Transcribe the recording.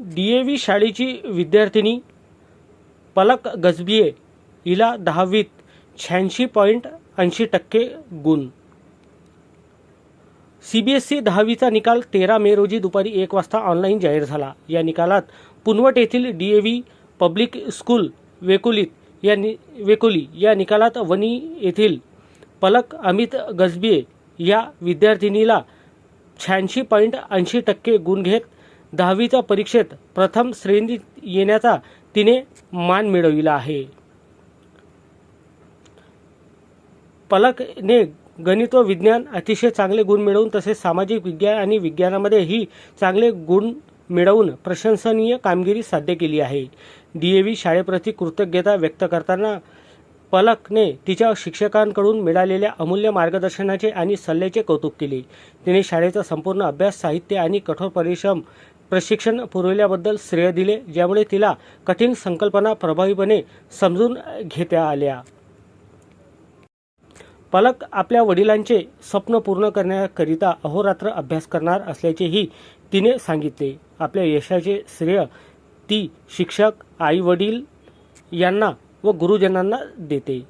D A V शाळेची विद्यार्थिनी पलक गजबिये हिला दहावीत शहाऐंशी पॉईंट ऐंशी टक्के गुण. सी बी एस सी दहावीचा निकाल तेरा मे रोजी दुपारी एक वाजता ऑनलाईन जाहीर झाला. या निकालात पुनवट येथील D A V public school वेकोलीत या नि वेकोली या निकालात वणी येथील पलक अमित गजबिये या विद्यार्थिनीला शहाऐंशी पॉईंट ऐंशी टक्के गुण घेत दहावीच्या परीक्षेत प्रथम श्रेणीत येण्याचा तिने मान मिळविला आहे. पलकने गणित व विज्ञान अतिशय चांगले गुण मिळवून तसेच सामाजिक विज्ञान आणि विज्ञानामध्येही चांगले गुण मिळवून प्रशंसनीय कामगिरी साध्य केली आहे. डी ए व्ही शाळेप्रती कृतज्ञता व्यक्त करताना पलकने तिच्या शिक्षकांकडून मिळालेल्या अमूल्य मार्गदर्शनाचे आणि सल्ल्याचे कौतुक केले. तिने शाळेचा संपूर्ण अभ्यास साहित्य आणि कठोर परिश्रम प्रशिक्षण पुरविल्याबद्दल श्रेय दिले ज्यामुळे तिला कठीण संकल्पना प्रभावीपणे समजून घेता आल्या. पलक आपल्या वडिलांचे स्वप्न पूर्ण करण्याकरिता अहोरात्र अभ्यास करणार असल्याचेही तिने सांगितले. आपल्या यशाचे श्रेय ती शिक्षक आई वडील यांना व गुरुजनांना देते.